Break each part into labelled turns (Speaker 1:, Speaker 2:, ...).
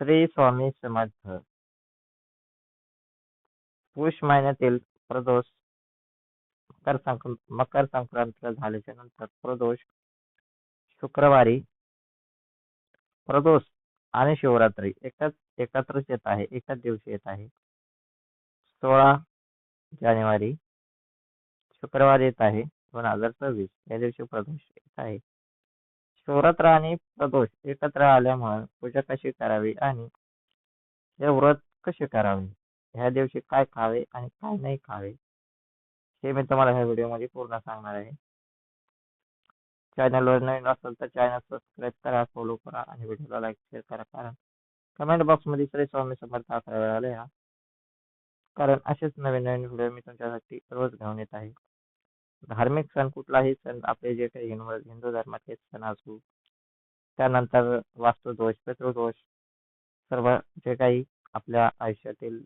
Speaker 1: Shri Swami Samarth push महिन्यातील प्रदोष मकर संक्रांत मकर संक्रांत झाल्याच्यानंतर प्रदोष शुक्रवारी प्रदोष आणि शिवरात्री एकच एकत्रच येत आहे एकाच दिवशी येत आहे. सोळा जानेवारी शुक्रवारी येत आहे दोन हजार सव्वीस. या दिवशी प्रदोष येत आहे. शिवरात्र आणि प्रदोष. एकत्र आल्यामुळे पूजा कशी करावी आणि हे व्रत कसे करावे? ह्या दिवशी काय खावे आणि काय नाही खावे? हे मी तुम्हाला ह्या व्हिडिओमध्ये पूर्ण सांगणार आहे. चॅनलवर नवीन असेल तर चॅनल सबस्क्राईब करा फॉलो करा आणि व्हिडिओला लाईक शेअर करा. कारण कमेंट बॉक्समध्ये श्री स्वामी समर्थ अकरा वेळा लिहा कारण असेच नवीन नवीन व्हिडिओ मी तुमच्यासाठी रोज घेऊन येत आहे. धार्मिक सण कुठलाही सण आपले जे काही हिंदू हिंदू धर्माचे सण असू त्यानंतर वास्तुदोष पितृदोष सर्व जे काही आपल्या आयुष्यातील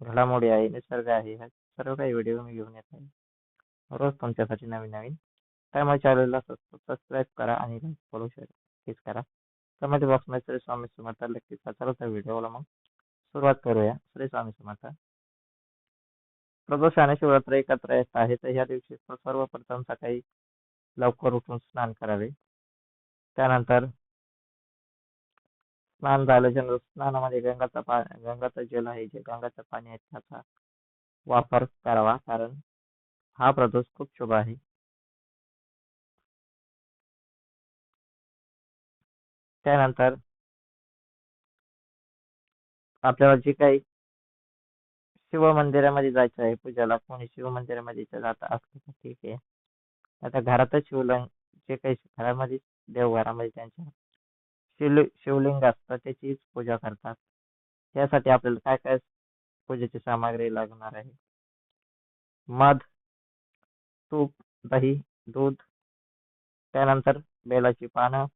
Speaker 1: घडामोडी आहे निसर्ग आहे ह्या सर्व काही व्हिडिओ मी घेऊन येत आहे. रोज तुमच्यासाठी नवीन नवीन. त्यामुळे चॅनलला सबस्क्राईब करा आणि फॉलो शेअर करा. कमेंट बॉक्समध्ये श्री स्वामी समर्थ नक्कीच चला व्हिडिओला मग सुरुवात करूया. श्री स्वामी समर्थ. प्रदोष आणि शिवरात्र एकत्र येत आहे तर ह्या दिवशी सर्वप्रथम सकाळी लवकर उठून स्नान करावे. त्यानंतर स्नान झालं स्नानामध्ये गंगाचा पा गंगाचं जल आहे जे गंगाचं पाणी आहे त्याचा वापर करावा कारण हा प्रदोष खूप शुभ आहे. त्यानंतर आपल्याला जे काही शिव मंदिरामध्ये जायचं आहे पूजाला. कोणी शिव मंदिरामध्ये जात असलं तर ठीक आहे. आता घरातच शिवलिंग, जे काही घरामध्ये देवघरामध्ये त्यांच्या शिव शिवलिंग असतं, त्याचीच पूजा करतात. त्यासाठी आपल्याला काय काय पूजेची सामग्री लागणार आहे? मध, तूप, दही, दूध, त्यानंतर बेलाची पानं,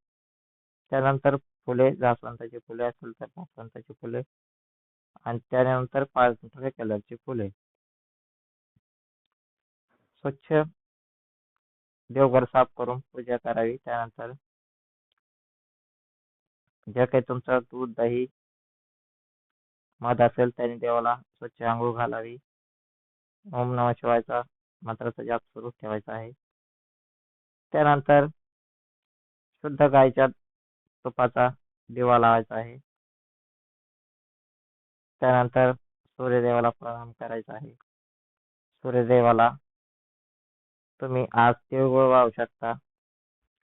Speaker 1: त्यानंतर फुले, जास्वंदाची फुले असेल तर जास्वंदाची फुले आणि त्यानंतर पांढऱ्या कलरची फुले. स्वच्छ देवघर साफ करून पूजा करावी. त्यानंतर ज्या काही तुमचं दूध दही मध असेल त्याने देवाला स्वच्छ आंघोळ घालावी. ओम नम शिवायचा मंत्राचा जाप सुरू ठेवायचा आहे. त्यानंतर शुद्ध गायच्या तुपाचा दिवा लावायचा आहे. त्यानंतर सूर्यदेवाला प्रणाम करायचा आहे. सूर्यदेवाला तुम्ही आज तिळगुळ वाहू शकता.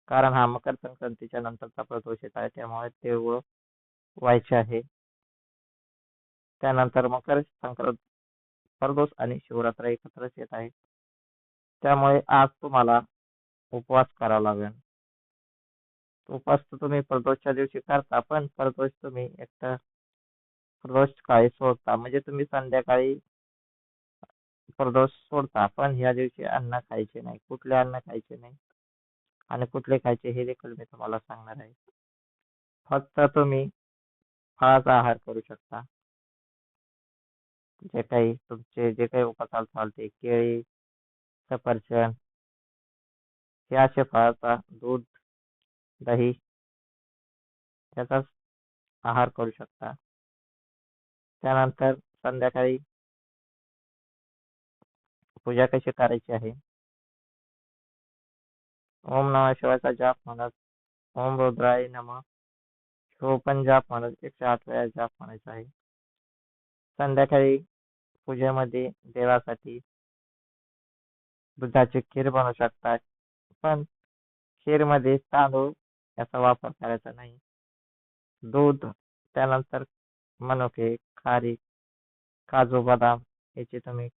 Speaker 1: कारण हा मकर संक्रांतीच्या नंतरचा प्रदोष येत आहे. त्यामुळे तिळगुळ व्हायचे आहे. त्यानंतर मकर संक्रांत प्रदोष आणि शिवरात्र एकत्रच येत आहे. त्यामुळे आज तुम्हाला उपवास करावा लागेल. उपवास तर तुम्ही प्रदोषच्या दिवशी करता पण प्रदोष तुम्ही एकटा प्रदोष काय सोडता. म्हणजे तुम्ही संध्याकाळी प्रदोष सोडता पण ह्या दिवशी अन्न खायचे नाही. कुठले अन्न खायचे नाही आणि कुठले खायचे हे देखील मी तुम्हाला सांगणार आहे. फक्त तुम्ही फळाचा आहार करू शकता. जे काही तुमचे जे काही उपचार चालते केळी सफरचंद हे असे फळाचा दूध दही त्याचाच आहार करू शकता. त्यानंतर संध्याकाळी पूजा कशी करायची आहे? ओम नम शिवायचा जाप म्हणत ओम रुद्राय नम. पण जाप म्हणत एकशे आठ वेळा जाप म्हणायचा आहे. संध्याकाळी पूजेमध्ये देवासाठी दुधाची खीर बनवू शकतात पण खीरमध्ये तांदूळ याचा वापर करायचा नाही. दूध त्यानंतर मनुके खारीक काजू बदाम याची तुम्ही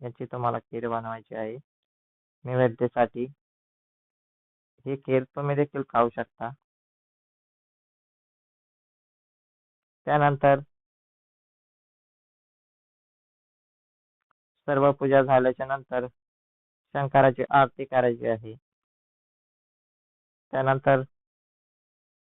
Speaker 1: याची तुम्हाला खीर बनवायची आहे. नैवेद्यासाठी ही खीर तुम्ही देखील खाऊ शकता. त्यानंतर सर्व पूजा झाल्याच्यानंतर शंकराची आरती करायची आहे. त्यानंतर